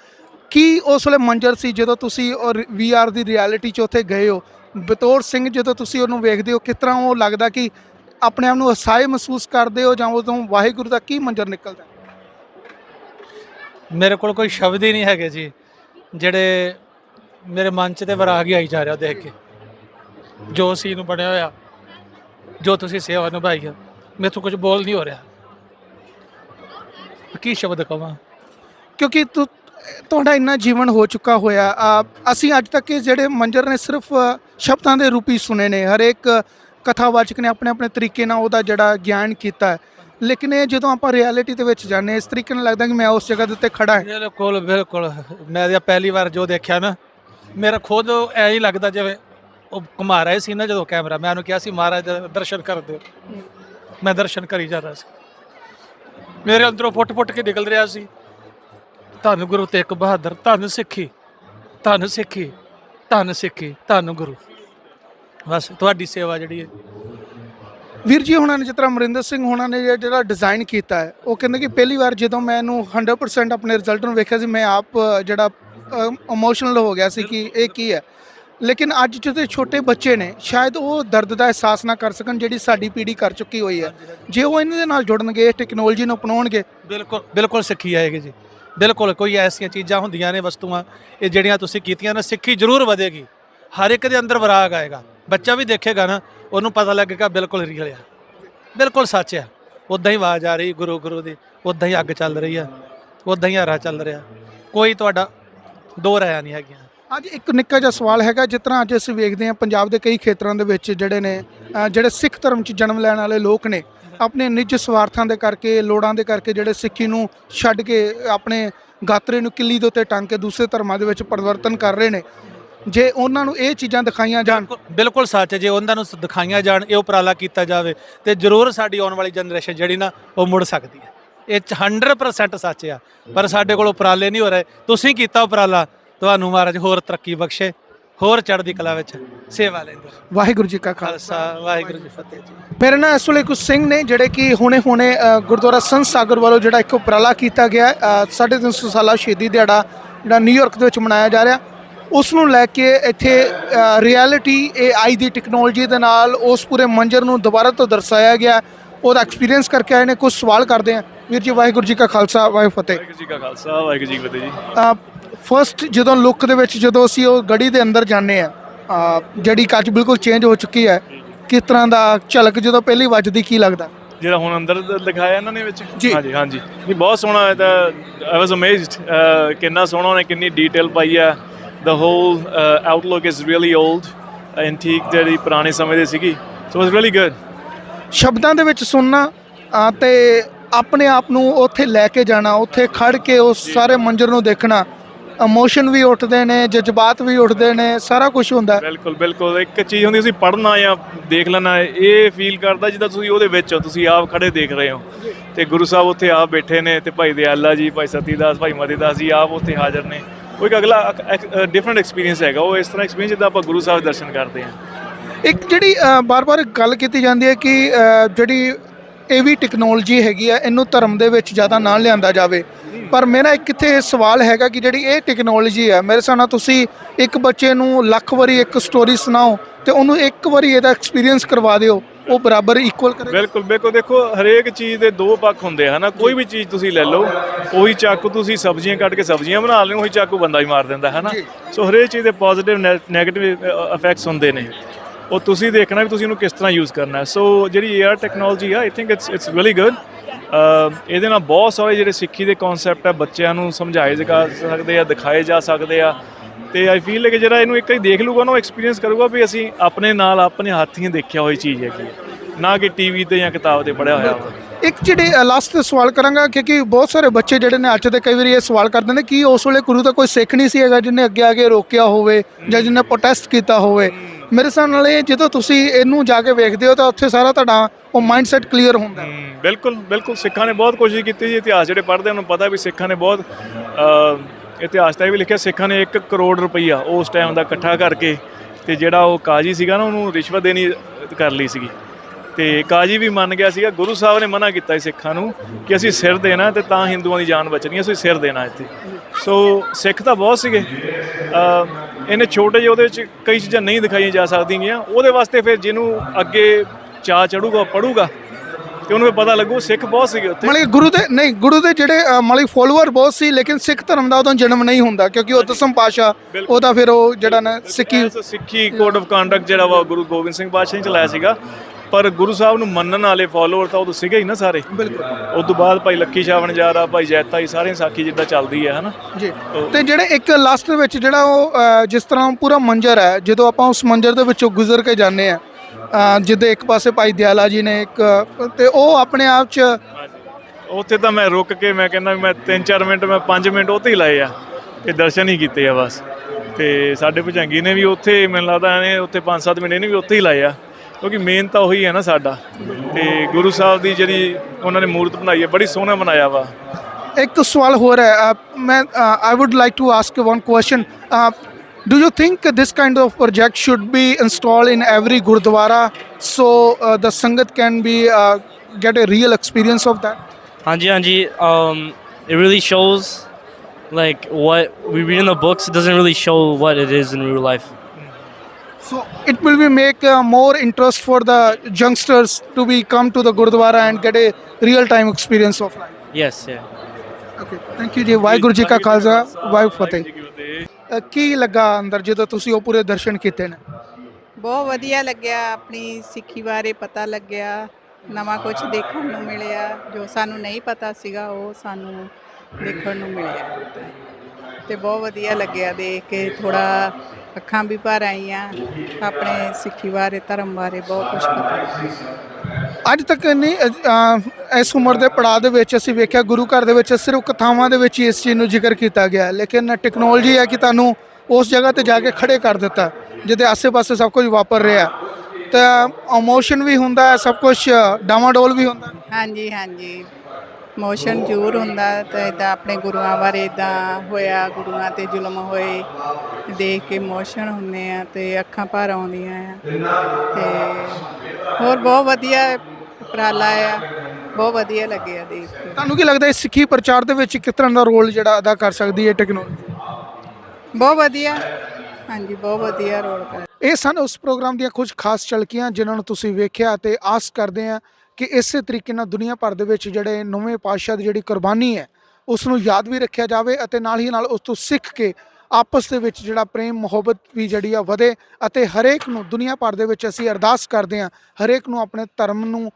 ਕੀ ਉਸ ਵੇਲੇ ਮੰਜ਼ਰ ਸੀ ਜਦੋਂ ਤੁਸੀਂ ਉਹ VR ਦੀ ਰਿਐਲਿਟੀ 'ਚ ਉੱਥੇ ਗਏ ਹੋ? ਬਤੌਰ ਸਿੰਘ ਜਦੋਂ ਤੁਸੀਂ ਉਹਨੂੰ ਵੇਖਦੇ ਹੋ ਕਿਸ ਤਰ੍ਹਾਂ ਉਹ ਲੱਗਦਾ ਕਿ ਆਪਣੇ ਆਪ ਨੂੰ ਅਸਾਏ ਮਹਿਸੂਸ ਕਰਦੇ ਹੋ ਜਾਂ ਉਦੋਂ ਵਾਹਿਗੁਰੂ ਦਾ ਕੀ ਮੰਜ਼ਰ ਨਿਕਲਦਾ? ਮੇਰੇ ਕੋਲ ਕੋਈ ਸ਼ਬਦ ਹੀ ਨਹੀਂ ਹੈਗੇ ਜੀ ਜਿਹੜੇ ਮੇਰੇ ਮਨ 'ਚ ਤੇ ਵਿਰਾਗ ਹੀ ਆਈ ਜਾ ਰਿਹਾ ਦੇਖ ਕੇ। ਜੋ ਸੀ ਨੂੰ ਬਣਿਆ ਹੋਇਆ ਜੋ ਤੁਸੀਂ ਸੇਵਾ ਨਿਭਾਈ ਆ ਮੇਰੇ ਤੋਂ ਕੁਝ ਬੋਲ ਨਹੀਂ ਹੋ ਰਿਹਾ। ਕੀ ਸ਼ਬਦ ਕਵਾਂ? ਕਿਉਂਕਿ ਤੁ- ਤੁਹਾਡਾ ਇੰਨਾ ਜੀਵਨ ਹੋ ਚੁੱਕਾ ਹੋਇਆ ਆ, ਅਸੀਂ ਅੱਜ ਤੱਕ ਇਹ ਜਿਹੜੇ ਮੰਜ਼ਰ ਨੇ ਸਿਰਫ ਸ਼ਬਦਾਂ ਦੇ ਰੂਪ ਹੀ ਸੁਣੇ ਨੇ। ਹਰੇਕ ਕਥਾਵਾਚਕ ਨੇ ਆਪਣੇ ਆਪਣੇ ਤਰੀਕੇ ਨਾਲ ਉਹਦਾ ਜਿਹੜਾ ਗਿਆਨ ਕੀਤਾ ਹੈ। ਲੇਕਿਨ ਇਹ ਜਦੋਂ ਆਪਾਂ ਰਿਐਲਿਟੀ ਦੇ ਵਿੱਚ ਜਾਂਦੇ ਹਾਂ, ਇਸ ਤਰੀਕੇ ਨਾਲ ਲੱਗਦਾ ਕਿ ਮੈਂ ਉਸ ਜਗ੍ਹਾ ਦੇ ਉੱਤੇ ਖੜਾ ਹਾਂ। ਬਿਲਕੁਲ ਬਿਲਕੁਲ। ਮੈਂ ਤਾਂ ਪਹਿਲੀ ਵਾਰ ਜੋ ਦੇਖਿਆ ਨਾ ਮੇਰਾ ਖੁਦ ਐ ਹੀ ਲੱਗਦਾ ਜਿਵੇਂ ਉਹ ਘੁਮਾ ਰਹੇ ਸੀ ਨਾ ਜਦੋਂ ਕੈਮਰਾ ਮੈਂ ਉਹਨੂੰ ਕਿਹਾ ਸੀ ਮਹਾਰਾਜ ਦੇ ਦਰਸ਼ਨ ਕਰ ਦਿਓ। ਮੈਂ ਦਰਸ਼ਨ ਕਰੀ ਜਾ ਰਿਹਾ ਸੀ। ਮੇਰੇ ਅੰਦਰੋਂ ਫੁੱਟ-ਫੁੱਟ ਕੇ ਨਿਕਲ ਰਿਹਾ ਸੀ। ਧੰਨ ਗੁਰੂ ਤੇਗ ਬਹਾਦਰ ਧੰਨ ਸਿੱਖੀ ਧੰਨ ਸਿੱਖੀ ਧੰਨ ਸਿੱਖੀ ਧੰਨ ਗੁਰੂ। ਬਸ ਤੁਹਾਡੀ ਸੇਵਾ ਜਿਹੜੀ ਹੈ। ਵੀਰ ਜੀ, ਹੁਣਾਂ ਨੇ ਜਿਸ ਤਰ੍ਹਾਂ ਅਮਰਿੰਦਰ ਸਿੰਘ ਹੁਣਾਂ ਨੇ ਜਿਹੜਾ ਡਿਜ਼ਾਈਨ ਕੀਤਾ ਹੈ, ਉਹ ਕਹਿੰਦੇ ਕਿ ਪਹਿਲੀ ਵਾਰ ਜਦੋਂ ਮੈਂ ਇਹਨੂੰ 100% ਆਪਣੇ ਰਿਜ਼ਲਟ ਨੂੰ ਵੇਖਿਆ ਸੀ, ਮੈਂ ਆਪ ਜਿਹੜਾ ਇਮੋਸ਼ਨਲ ਹੋ ਗਿਆ ਸੀ ਕਿ ਇਹ ਕੀ ਹੈ। ਲੇਕਿਨ ਅੱਜ ਜਿਹੜੇ ਛੋਟੇ ਬੱਚੇ ਨੇ, ਸ਼ਾਇਦ ਉਹ ਦਰਦ ਦਾ ਅਹਿਸਾਸ ਨਾ ਕਰ ਸਕਣ ਜਿਹੜੀ ਸਾਡੀ ਪੀੜ੍ਹੀ ਕਰ ਚੁੱਕੀ ਹੋਈ ਹੈ। ਜੇ ਉਹ ਇਹਨਾਂ ਦੇ ਨਾਲ ਜੁੜਨਗੇ ਟੈਕਨੋਲੋਜੀ ਨੂੰ ਅਪਣਾਉਣਗੇ। ਬਿਲਕੁਲ ਬਿਲਕੁਲ ਸਿੱਖੀ ਆਏਗੀ ਜੀ। ਬਿਲਕੁਲ, ਕੋਈ ਐਸੀਆਂ ਚੀਜ਼ਾਂ ਹੁੰਦੀਆਂ ਨੇ ਵਸਤੂਆਂ, ਇਹ ਜਿਹੜੀਆਂ ਤੁਸੀਂ ਕੀਤੀਆਂ ਨੇ, ਸਿੱਖੀ ਜ਼ਰੂਰ ਵਧੇਗੀ। ਹਰ ਇੱਕ ਦੇ ਅੰਦਰ ਵਿਰਾਗ ਆਏਗਾ। ਬੱਚਾ ਵੀ ਦੇਖੇਗਾ ਨਾ ਉਹਨੂੰ ਪਤਾ ਲੱਗੇਗਾ ਬਿਲਕੁਲ ਰੀਅਲ ਆ। ਬਿਲਕੁਲ ਸੱਚ ਆ। ਉਦਾਂ ਹੀ ਆਵਾਜ਼ ਆ ਰਹੀ ਗੁਰੂ ਗੁਰੂ ਦੀ ਉਦਾਂ ਹੀ ਅੱਗ ਚੱਲ ਰਹੀ ਆ ਉਦਾਂ ਹੀ ਹਰਾ ਚੱਲ ਰਿਹਾ। ਕੋਈ ਤੁਹਾਡਾ ਦੋ ਰਾਇਆ ਨਹੀਂ ਹੈਗੀਆਂ। ਅੱਜ ਇੱਕ ਨਿੱਕਾ ਜਿਹਾ ਸਵਾਲ ਹੈਗਾ ਜਿਸ ਤਰ੍ਹਾਂ ਅੱਜ ਅਸੀਂ ਵੇਖਦੇ ਹਾਂ ਪੰਜਾਬ ਦੇ ਕਈ ਖੇਤਰਾਂ ਦੇ ਵਿੱਚ ਜਿਹੜੇ ਨੇ ਅ, ਜਿਹੜੇ ਸਿੱਖ ਧਰਮ 'ਚ ਜਨਮ ਲੈਣ ਵਾਲੇ ਲੋਕ ਨੇ ਆਪਣੇ ਨਿੱਜ ਸਵਾਰਥਾਂ ਦੇ ਕਰਕੇ ਲੋੜਾਂ ਦੇ ਕਰਕੇ ਜਿਹੜੇ ਸਿੱਖੀ ਨੂੰ ਛੱਡ ਕੇ ਆਪਣੇ ਗਾਤਰੇ ਨੂੰ ਕਿੱਲੀ ਦੇ ਉੱਤੇ ਟੰਗ ਕੇ ਦੂਸਰੇ ਧਰਮਾਂ ਦੇ ਵਿੱਚ ਪਰਿਵਰਤਨ ਕਰ ਰਹੇ ਨੇ। ਜੇ ਉਹਨਾਂ ਨੂੰ ਇਹ ਚੀਜ਼ਾਂ ਦਿਖਾਈਆਂ ਜਾਣ। ਬਿਲਕੁਲ- ਸੱਚ ਹੈ ਜੇ ਉਹਨਾਂ ਨੂੰ ਦਿਖਾਈਆਂ ਜਾਣ ਇਹ ਉਪਰਾਲਾ ਕੀਤਾ ਜਾਵੇ ਤੇ ਜ਼ਰੂਰ ਸਾਡੀ ਆਉਣ ਵਾਲੀ ਜਨਰੇਸ਼ਨ ਜਿਹੜੀ ਨਾ ਉਹ ਮੁੜ ਸਕਦੀ ਹੈ। ਇਹ 'ਚ 100% ਸੱਚ ਆ ਪਰ ਸਾਡੇ ਕੋਲ ਉਪਰਾਲੇ ਨਹੀਂ ਹੋ ਰਹੇ। ਤੁਸੀਂ ਕੀਤਾ ਉਪਰਾਲਾ ਤੁਹਾਨੂੰ ਮਹਾਰਾਜ ਹੋਰ ਤਰੱਕੀ ਬਖਸ਼ੇ ਹੋਰ ਚੜ੍ਹਦੀ ਕਲਾ ਵਿੱਚ ਸੇਵਾ ਲੈਂਦੇ। ਵਾਹਿਗੁਰੂ ਜੀ ਕਾ ਖਾਲਸਾ। ਵਾਹਿਗੁਰੂ ਜੀ ਫਤਿਹ ਜੀ। ਮੇਰੇ ਨਾਲ ਇਸ ਵੇਲੇ ਕੁਝ ਸਿੰਘ ਨੇ ਜਿਹੜੇ ਕਿ ਹੁਣੇ ਹੁਣੇ ਅ, ਗੁਰਦੁਆਰਾ ਸੰਤ ਸਾਗਰ ਵੱਲੋਂ ਜਿਹੜਾ ਇੱਕ ਉਪਰਾਲਾ ਕੀਤਾ ਗਿਆ ਹੈ, ਅ, ਸਾਢੇ ਤਿੰਨ ਸੌ ਸਾਲਾ ਸ਼ਹੀਦੀ ਦਿਹਾੜਾ ਜਿਹੜਾ ਨਿਊਯਾਰਕ ਦੇ ਵਿੱਚ ਮਨਾਇਆ ਜਾ ਰਿਹਾ। ਉਸ ਨੂੰ ਲੈ ਕੇ ਇੱਥੇ ਰਿਐਲਿਟੀ AI ਦੀ ਟੈਕਨੋਲੋਜੀ ਦੇ ਨਾਲ ਉਸ ਪੂਰੇ ਮੰਜ਼ਰ ਨੂੰ ਦੁਬਾਰਾ ਤੋਂ ਦਰਸਾਇਆ ਗਿਆ। ਉਹਦਾ ਐਕਸਪੀਰੀਅੰਸ ਕਰਕੇ ਆਏ ਨੇ ਕੁਝ ਸਵਾਲ ਕਰਦੇ ਆ। ਵੀਰ ਜੀ ਵਾਹਿਗੁਰੂ ਜੀ ਕਾ ਖਾਲਸਾ ਵਾਹਿਗੁਰੂ ਫਤਿਹ। ਵਾਹਿਗੁਰੂ ਜੀ ਕਾ ਖਾਲਸਾ ਵਾਹਿਗੁਰੂ ਜੀ ਕੀ ਫਤਿਹ ਜੀ। ਫਰਸਟ ਜਦੋਂ ਲੁੱਕ ਦੇ ਵਿੱਚ ਜਦੋਂ ਅਸੀਂ ਉਹ ਗੜੀ ਦੇ ਅੰਦਰ ਜਾਂਦੇ ਆ ਜਿਹੜੀ ਕੱਚ ਬਿਲਕੁਲ ਚੇਂਜ ਹੋ ਚੁੱਕੀ ਹੈ ਕਿਸ ਤਰ੍ਹਾਂ ਦਾ ਝਲਕ ਜਦੋਂ ਪਹਿਲੀ ਵੱਜਦੀ ਕੀ ਲੱਗਦਾ? ਜਿਹੜਾ ਹੁਣ ਅੰਦਰ ਦਿਖਾਇਆ ਇਹਨਾਂ ਨੇ ਵਿੱਚ। ਹਾਂਜੀ ਹਾਂਜੀ। ਨਹੀਂ ਬਹੁਤ ਸੋਹਣਾ ਹੈ ਤਾਂ ਆਈ ਵਾਸ ਅਮੇਜ਼ਡ ਕਿੰਨਾ ਸੋਹਣਾ ਉਹਨੇ ਕਿੰਨੀ ਡੀਟੇਲ ਪਾਈ ਹੈ। The whole outlook is really old antique ਜਿਹੜੀ ਪੁਰਾਣੇ ਸਮੇਂ ਦੀ ਸੀਗੀ। ਸੋ ਵਾਸ ਰੀਅਲੀ ਗੁੱਡ ਸ਼ਬਦਾਂ ਦੇ ਵਿੱਚ ਸੁਣਨਾ ਅ, ਤੇ ਆਪਣੇ ਆਪ ਨੂੰ ਉੱਥੇ ਲੈ ਕੇ ਜਾਣਾ ਉੱਥੇ ਖੜ ਕੇ ਉਸ ਸਾਰੇ ਮੰਜ਼ਰ ਨੂੰ ਦੇਖਣਾ ਇਮੋਸ਼ਨ ਵੀ ਉੱਠਦੇ ਨੇ ਜਜ਼ਬਾਤ ਵੀ ਉੱਠਦੇ ਨੇ ਸਾਰਾ ਕੁਝ ਹੁੰਦਾ। ਹੈ। ਬਿਲਕੁਲ ਬਿਲਕੁਲ। ਇੱਕ ਚੀਜ਼ ਹੁੰਦੀ ਤੁਸੀਂ ਪੜ੍ਹਨਾ ਜਾਂ ਦੇਖ ਲੈਣਾ ਇਹ ਫੀਲ ਕਰਦਾ ਜਿੱਦਾਂ ਤੁਸੀਂ ਉਹਦੇ ਵਿੱਚ ਹੋ ਤੁਸੀਂ ਆਪ ਖੜੇ ਦੇਖ ਰਹੇ ਹੋ। ਤੇ ਗੁਰੂ ਸਾਹਿਬ ਉੱਥੇ ਆਪ ਬੈਠੇ ਨੇ ਤੇ ਭਾਈ ਦਿਆਲਾ ਜੀ ਭਾਈ ਸਤੀਦਾਸ ਭਾਈ ਮਤੀਦਾਸ ਜੀ ਆਪ ਉੱਥੇ ਹਾਜ਼ਰ ਨੇ। ਉਹ ਇੱਕ ਅਗਲਾ ਡਿਫਰੈਂਟ ਐਕਸਪੀਰੀਅੰਸ ਹੈਗਾ। ਉਹ ਇਸ ਤਰ੍ਹਾਂ ਐਕਸਪੀਰੀਅੰਸ ਜਿੱਦਾਂ ਆਪਾਂ ਗੁਰੂ ਸਾਹਿਬ ਦੇ ਦਰਸ਼ਨ ਕਰਦੇ ਹਾਂ। ਇੱਕ ਜਿਹੜੀ ਬਾਰ-ਬਾਰ ਗੱਲ ਕੀਤੀ ਜਾਂਦੀ ਹੈ ਕਿ ਜਿਹੜੀ ਇਹ ਵੀ ਟੈਕਨੋਲੋਜੀ ਹੈਗੀ ਆ, ਇਹਨੂੰ ਧਰਮ ਦੇ ਵਿੱਚ ਜ਼ਿਆਦਾ ਨਾ ਲਿਆਂਦਾ ਜਾਵੇ। ਪਰ ਮੇਰਾ ਇੱਕ ਇੱਥੇ ਸਵਾਲ ਹੈਗਾ ਕਿ ਜਿਹੜੀ ਇਹ ਟੈਕਨੋਲੋਜੀ ਹੈ ਮੇਰੇ ਹਿਸਾਬ ਨਾਲ ਤੁਸੀਂ ਇੱਕ ਬੱਚੇ ਨੂੰ ਲੱਖ ਵਾਰੀ ਇੱਕ ਸਟੋਰੀ ਸੁਣਾਓ ਤੇ ਉਹਨੂੰ ਇੱਕ ਵਾਰੀ ਇਹਦਾ ਐਕਸਪੀਰੀਅੰਸ ਕਰਵਾ ਦਿਓ। ਉਹ ਬਰਾਬਰ ਇਕੁਅਲ ਕਰੇ ਬਿਲਕੁਲ ਬਿਲਕੁਲ। ਦੇਖੋ ਹਰੇਕ ਚੀਜ਼ ਦੇ ਦੋ ਪੱਖ ਹੁੰਦੇ ਹਨਾ? ਕੋਈ ਵੀ ਚੀਜ਼ ਤੁਸੀਂ ਲੈ ਲਓ ਉਹੀ ਚਾਕੂ ਤੁਸੀਂ ਸਬਜ਼ੀਆਂ ਕੱਟ ਕੇ ਸਬਜ਼ੀਆਂ ਬਣਾ ਲਿਓ ਉਹੀ ਚਾਕੂ ਬੰਦਾ ਹੀ ਮਾਰ ਦਿੰਦਾ ਹਨਾ? ਸੋ ਹਰੇਕ ਚੀਜ਼ ਦੇ ਪੋਜ਼ਿਟਿਵ ਨੈਗੇਟਿਵ ਇਫੈਕਟਸ ਹੁੰਦੇ ਨੇ। ਉਹ ਤੁਸੀਂ ਦੇਖਣਾ ਵੀ ਤੁਸੀਂ ਇਹਨੂੰ ਕਿਸ ਤਰ੍ਹਾਂ ਯੂਜ਼ ਕਰਨਾ ਹੈ। ਸੋ ਜਿਹੜੀ ਏਆਰ ਟੈਕਨੋਲੋਜੀ ਆ I think it's it's really good ਇਹਦੇ ਨਾਲ ਬਹੁਤ ਸਾਰੇ ਜਿਹੜੇ ਸਿੱਖੀ ਦੇ ਕਨਸੈਪਟ ਆ ਬੱਚਿਆਂ ਨੂੰ ਸਮਝਾਏ ਜਾ ਸਕਦੇ ਆ ਦਿਖਾਏ ਜਾ ਸਕਦੇ ਆ। ਤੇ ਆਈ ਫੀਲ ਕਿ ਜਿਹੜਾ ਇਹਨੂੰ ਇੱਕ ਵਾਰੀ ਦੇਖ ਲੂਗਾ ਨਾ ਉਹ ਐਕਸਪੀਰੀਅੰਸ ਕਰੂਗਾ ਵੀ ਅਸੀਂ ਆਪਣੇ ਨਾਲ ਆਪਣੇ ਹੱਥੀਂ ਦੇਖਿਆ ਹੋਈ ਚੀਜ਼ ਹੈਗੀ ਹੈ। ਨਾ ਕਿ ਟੀਵੀ ਤੇ ਜਾਂ ਕਿਤਾਬ ਤੇ ਪੜਿਆ ਹੋਇਆ ਇੱਕ ਜਿਹੜੇ ਲਾਸਟ ਸਵਾਲ ਕਰਾਂਗਾ ਕਿਉਂਕਿ ਬਹੁਤ ਸਾਰੇ ਬੱਚੇ ਜਿਹੜੇ ਨੇ ਅੱਜ ਦੇ ਕਈ ਵਾਰੀ ਇਹ ਸਵਾਲ ਕਰਦੇ ਨੇ ਕਿ ਉਸ ਵੇਲੇ ਗੁਰੂ ਦਾ ਕੋਈ ਸਿੱਖ ਨਹੀਂ ਸੀ ਹੈਗਾ ਜਿਹਨੇ ਅੱਗੇ ਆ ਕੇ ਰੋਕਿਆ ਹੋਵੇ ਜਾਂ ਜਿਹਨੇ ਪ੍ਰੋਟੈਸਟ ਕੀਤਾ ਹੋਵੇ। ਮੇਰੇ ਹਿਸਾਬ ਨਾਲ ਇਹ ਜਦੋਂ ਤੁਸੀਂ ਇਹਨੂੰ ਜਾ ਕੇ ਵੇਖਦੇ ਹੋ ਤਾਂ ਉੱਥੇ ਸਾਰਾ ਤੁਹਾਡਾ ਉਹ ਮਾਈਂਡਸੈਟ ਕਲੀਅਰ ਹੁੰਦਾ ਹੈ। ਬਿਲਕੁਲ ਬਿਲਕੁਲ। ਸਿੱਖਾਂ ਨੇ ਬਹੁਤ ਕੋਸ਼ਿਸ਼ ਕੀਤੀ ਜੀ ਇਤਿਹਾਸ ਜਿਹੜੇ ਪੜ੍ਹਦੇ ਉਹਨਾਂ ਪਤਾ ਵੀ ਸਿੱਖਾਂ ਨੇ ਬਹੁਤ ਇਤਿਹਾਸ ਤਾਂ ਇਹ ਵੀ ਲਿਖਿਆ ਸਿੱਖਾਂ ਨੇ 1 ਕਰੋੜ ਰੁਪਈਆ ਉਸ ਟਾਈਮ ਦਾ ਇਕੱਠਾ ਕਰਕੇ ਤੇ ਜਿਹੜਾ ਉਹ ਕਾਜੀ ਸੀਗਾ ਨਾ ਉਹਨੂੰ ਰਿਸ਼ਵਤ ਦੇਣੀ ਕਰ ਲਈ ਸੀਗੀ। ਤੇ ਕਾਜੀ ਵੀ ਮੰਨ ਗਿਆ ਸੀਗਾ ਗੁਰੂ ਸਾਹਿਬ ਨੇ ਮਨਾ ਕੀਤਾ ਸੀ ਸਿੱਖਾਂ ਨੂੰ ਕਿ ਅਸੀਂ ਸਿਰ ਦੇਣਾ ਤੇ ਤਾਂ ਹਿੰਦੂਆਂ ਦੀ ਜਾਨ ਬਚਣੀ ਹੈ, ਅਸੀਂ ਸਿਰ ਦੇਣਾ ਇੱਥੇ। ਸੋ ਸਿੱਖ ਤਾਂ ਬਹੁਤ ਸੀਗੇ। ਅ, ਇਹਨੇ ਛੋਟੇ ਜਿਹੇ ਉਹਦੇ ਵਿੱਚ ਕਈ ਚੀਜ਼ਾਂ ਨਹੀਂ ਦਿਖਾਈਆਂ ਜਾ ਸਕਦੀਆਂ ਉਹਦੇ ਵਾਸਤੇ ਫਿਰ ਜਿਹਨੂੰ ਅੱਗੇ ਚਾ ਚੜੂਗਾ ਪੜੂਗਾ। ਤੇ ਉਹਨੂੰ ਫਿਰ ਪਤਾ ਲੱਗੂ ਸਿੱਖ ਬਹੁਤ ਸੀਗੇ ਉੱਥੇ। ਮਤਲਬ ਗੁਰੂ ਦੇ ਨਹੀਂ ਗੁਰੂ ਦੇ ਜਿਹੜੇ ਅ, ਮਤਲਬ ਫੋਲੋਅਰ ਬਹੁਤ ਸੀ ਲੇਕਿਨ ਸਿੱਖ ਧਰਮ ਦਾ ਉਦੋਂ ਜਨਮ ਨਹੀਂ ਹੁੰਦਾ ਕਿਉਂਕਿ ਉਹ ਦਸਮ ਪਾਸ਼ਾ ਉਹਦਾ ਫਿਰ ਉਹ ਜਿਹੜਾ ਨਾ ਸਿੱਖੀ ਸਿੱਖੀ ਕੋਡ ਆਫ ਕੰਡਕਟ ਜਿਹੜਾ ਵਾ ਗੁਰੂ ਗੋਬਿੰਦ ਸਿੰਘ ਪਾਤਸ਼ਾਹ ਨੇ ਚਲਾਇਆ ਸੀਗਾ। ਪਰ ਗੁਰੂ ਸਾਹਿਬ ਨੂੰ ਮੰਨਣ ਵਾਲੇ ਫਾਲੋਅਰ ਤਾਂ ਉਦੋਂ ਸੀਗੇ ਹੀ ਨਾ ਸਾਰੇ। ਬਿਲਕੁਲ। ਉਸ ਤੋਂ ਬਾਅਦ ਭਾਈ ਲੱਕੀ ਸ਼ਾਹ ਵਣਜਾਰਾ ਭਾਈ ਜੈਤਾ ਜੀ ਸਾਰੇ ਸਾਖੀ ਜਿੱਦਾਂ ਚੱਲਦੀ ਹੈ ਹਨਾ? ਜੀ। ਤੇ ਜਿਹੜੇ ਇੱਕ ਲਾਸਟ ਵਿੱਚ ਜਿਹੜਾ ਉਹ ਅ, ਜਿਸ ਤਰ੍ਹਾਂ ਪੂਰਾ ਮੰਜ਼ਰ ਹੈ ਜਦੋਂ ਆਪਾਂ ਉਸ ਮੰਜ਼ਰ ਦੇ ਵਿੱਚੋਂ ਗੁਜ਼ਰ ਕੇ ਜਾਂਦੇ ਆ ਜਿੱਦੇ ਇੱਕ ਪਾਸੇ ਭਾਈ ਦਿਆਲਾ ਜੀ ਨੇ ਇੱਕ ਤੇ ਉਹ ਆਪਣੇ ਆਪ 'ਚ ਉੱਥੇ ਤਾਂ ਮੈਂ ਰੁਕ ਕੇ ਮੈਂ ਕਹਿੰਦਾ ਵੀ ਮੈਂ 3-4 ਮਿੰਟ ਮੈਂ 5 ਮਿੰਟ ਉੱਥੇ ਹੀ ਲਾਏ ਆ ਤੇ ਦਰਸ਼ਨ ਹੀ ਕੀਤੇ ਆ ਬਸ। ਤੇ ਸਾਡੇ ਭੁਜੰਗੀ ਨੇ ਵੀ ਉੱਥੇ ਮੈਨੂੰ ਲੱਗਦਾ ਇਹਨੇ ਉੱਥੇ 5-7 ਮਿੰਟ ਇਹਨੇ ਵੀ ਉੱਥੇ ਹੀ ਲਾਏ ਆ। ਕਿਉਂਕਿ ਮੇਨ ਤਾਂ ਉਹੀ ਹੈ ਨਾ ਸਾਡਾ। ਤੇ ਗੁਰੂ ਸਾਹਿਬ ਦੀ ਜਿਹੜੀ ਉਹਨਾਂ ਨੇ ਮੂਰਤ ਬਣਾਈ ਹੈ ਬੜੀ ਸੋਹਣਾ ਬਣਾਇਆ ਵਾ। ਇੱਕ ਸਵਾਲ ਹੋਰ ਹੈ ਮੈਂ I would like to ask one question Do you think this kind of project should be installed in every Gurdwara so uh, the Sangat can be uh, get a real experience of that? Hanji Hanji, um, it really shows like what we read in the books. It doesn't really show what it is in real life. So it will be make uh, more interest for the youngsters to be come to the Gurdwara and get a real time experience of life. Yes, yeah. Okay, thank you ji. Waheguru Guruji. ka khalsa, Waheguru Fateh. ਅ, ਕੀ ਲੱਗਾ ਅੰਦਰ ਜਦੋਂ ਤੁਸੀਂ ਉਹ ਪੂਰੇ ਦਰਸ਼ਨ ਕੀਤੇ ਨੇ? ਬਹੁਤ ਵਧੀਆ ਲੱਗਿਆ ਆਪਣੀ ਸਿੱਖੀ ਬਾਰੇ ਪਤਾ ਲੱਗਿਆ ਨਵਾਂ ਕੁਝ ਦੇਖਣ ਨੂੰ ਮਿਲਿਆ ਜੋ ਸਾਨੂੰ ਨਹੀਂ ਪਤਾ ਸੀਗਾ ਉਹ ਸਾਨੂੰ ਦੇਖਣ ਨੂੰ ਮਿਲਿਆ। ਤੇ ਬਹੁਤ ਵਧੀਆ ਲੱਗਿਆ ਦੇਖ ਕੇ ਥੋੜਾ ਅੱਖਾਂ ਵੀ ਭਰ ਆਈਆਂ ਆਪਣੇ ਸਿੱਖੀ ਬਾਰੇ ਧਰਮ ਬਾਰੇ ਬਹੁਤ ਕੁਝ ਪਤਾ ਲੱਗਿਆ। ਅੱਜ ਤੱਕ ਨਹੀਂ ਅ, ਇਸ ਉਮਰ ਦੇ ਪੜਾਅ ਦੇ ਵਿੱਚ ਅਸੀਂ ਵੇਖਿਆ ਗੁਰੂ ਘਰ ਦੇ ਵਿੱਚ ਸਿਰਫ ਕਥਾਵਾਂ ਦੇ ਵਿੱਚ ਹੀ ਇਸ ਚੀਜ਼ ਨੂੰ ਜ਼ਿਕਰ ਕੀਤਾ ਗਿਆ ਹੈ। ਲੇਕਿਨ ਟੈਕਨੋਲੋਜੀ ਹੈ ਕਿ ਤੁਹਾਨੂੰ ਉਸ ਜਗ੍ਹਾ ਤੇ ਜਾ ਕੇ ਖੜੇ ਕਰ ਦਿੱਤਾ ਜਿਹਦੇ ਆਸੇ-ਪਾਸੇ ਸਭ ਕੁਝ ਵਾਪਰ ਰਿਹਾ ਤਾਂ ਇਮੋਸ਼ਨ ਵੀ ਹੁੰਦਾ ਹੈ ਸਭ ਕੁਝ ਡਾਵਾਡੋਲ ਵੀ ਹੁੰਦਾ ਹੈ। ਹਾਂਜੀ ਹਾਂਜੀ ਮੋਸ਼ਨ ਜ਼ਰੂਰ ਹੁੰਦਾ ਤੇ ਇਦਾਂ ਆਪਣੇ ਗੁਰੂਆਂ ਬਾਰੇ ਇਦਾਂ ਹੋਇਆ ਗੁਰੂਆਂ ਤੇ ਜ਼ੁਲਮ ਹੋਏ ਦੇਖ ਕੇ ਮੋਸ਼ਨ ਹੁੰਦੇ ਆ ਤੇ ਅੱਖਾਂ ਭਰ ਆਉਂਦੀਆਂ ਆ ਤੇ ਹੋਰ ਬਹੁਤ ਵਧੀਆ ਉਪਰਾਲਾ ਆ। ਬਹੁਤ ਵਧੀਆ ਲੱਗਿਆ ਦੇਖ ਕੇ। ਤੁਹਾਨੂੰ ਕੀ ਲੱਗਦਾ ਹੈ ਸਿੱਖੀ ਪ੍ਰਚਾਰ ਦੇ ਵਿੱਚ ਕਿਸ ਤਰ੍ਹਾਂ ਦਾ ਰੋਲ ਜਿਹੜਾ ਅਦਾ ਕਰ ਸਕਦੀ ਹੈ ਟੈਕਨੋਲੋਜੀ ਬਹੁਤ ਵਧੀਆ। ਹਾਂਜੀ ਬਹੁਤ ਵਧੀਆ ਰੋਲ ਕਰ ਇਹ ਸਨ ਉਸ ਪ੍ਰੋਗਰਾਮ ਦੀਆਂ ਕੁਝ ਖਾਸ ਝਲਕੀਆਂ ਜਿਨ੍ਹਾਂ ਨੂੰ ਤੁਸੀਂ ਵੇਖਿਆ ਤੇ ਆਸ ਕਰਦੇ ਹਾਂ ਕਿ ਇਸੇ ਤਰੀਕੇ ਨਾਲ ਦੁਨੀਆ ਭਰ ਦੇ ਵਿੱਚ ਜਿਹੜੇ ਨੌਵੇਂ ਪਾਤਸ਼ਾਹ ਦੀ ਜਿਹੜੀ ਕੁਰਬਾਨੀ ਹੈ ਉਸ ਨੂੰ ਯਾਦ ਵੀ ਰੱਖਿਆ ਜਾਵੇ ਅਤੇ ਨਾਲ ਹੀ ਨਾਲ ਉਸ ਤੋਂ ਸਿੱਖ ਕੇ ਆਪਸ ਦੇ ਵਿੱਚ ਜਿਹੜਾ ਪ੍ਰੇਮ ਮੁਹੱਬਤ ਵੀ ਜਿਹੜੀ ਆ ਵਧੇ ਅਤੇ ਹਰੇਕ ਨੂੰ ਦੁਨੀਆ ਭਰ ਦੇ ਵਿੱਚ ਅਸੀਂ ਅਰਦਾਸ ਕਰਦੇ ਹਾਂ ਹਰੇਕ ਨੂੰ ਆਪਣੇ ਧਰਮ ਨੂੰ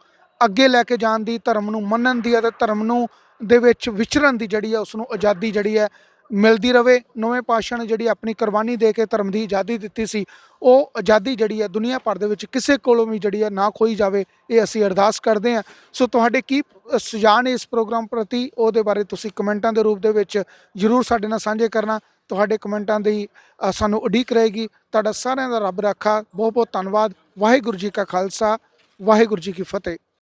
ਅੱਗੇ ਲੈ ਕੇ ਜਾਣ ਦੀ ਧਰਮ ਨੂੰ ਮੰਨਣ ਦੀ ਅਤੇ ਧਰਮ ਨੂੰ ਦੇ ਵਿੱਚ ਵਿਚਰਨ ਦੀ ਜਿਹੜੀ ਹੈ ਉਸ ਨੂੰ ਆਜ਼ਾਦੀ ਜਿਹੜੀ ਹੈ ਮਿਲਦੀ ਰਵੇ। ਨਵੇਂ ਪਾਤਸ਼ਾਹ ਨੇ ਜਿਹੜੀ ਆਪਣੀ ਕੁਰਬਾਨੀ ਦੇ ਕੇ ਧਰਮ ਦੀ ਆਜ਼ਾਦੀ ਦਿੱਤੀ ਸੀ ਉਹ ਆਜ਼ਾਦੀ ਜਿਹੜੀ ਹੈ ਦੁਨੀਆ ਭਰ ਦੇ ਵਿੱਚ ਕਿਸੇ ਕੋਲੋਂ ਵੀ ਜਿਹੜੀ ਹੈ ਨਾ ਖੋਈ ਜਾਵੇ ਇਹ ਅਸੀਂ ਅਰਦਾਸ ਕਰਦੇ ਹਾਂ। ਸੋ ਤੁਹਾਡੇ ਕੀ ਅ, ਸੁਝਾਅ ਨੇ ਇਸ ਪ੍ਰੋਗਰਾਮ ਪ੍ਰਤੀ? ਉਹਦੇ ਬਾਰੇ ਤੁਸੀਂ ਕਮੈਂਟਾਂ ਦੇ ਰੂਪ ਦੇ ਵਿੱਚ ਜਰੂਰ ਸਾਡੇ ਨਾਲ ਸਾਂਝੇ ਕਰਨਾ। ਤੁਹਾਡੇ ਕਮੈਂਟਾਂ ਦੀ ਸਾਨੂੰ ਉਡੀਕ ਰਹੇਗੀ। ਤੁਹਾਡਾ ਸਾਰਿਆਂ ਦਾ ਰੱਬ ਰਾਖਾ। ਬਹੁਤ ਬਹੁਤ ਧੰਨਵਾਦ। ਵਾਹਿਗੁਰੂ ਜੀ ਕਾ ਖਾਲਸਾ। ਵਾਹਿਗੁਰੂ ਜੀ ਕੀ ਫਤਿਹ।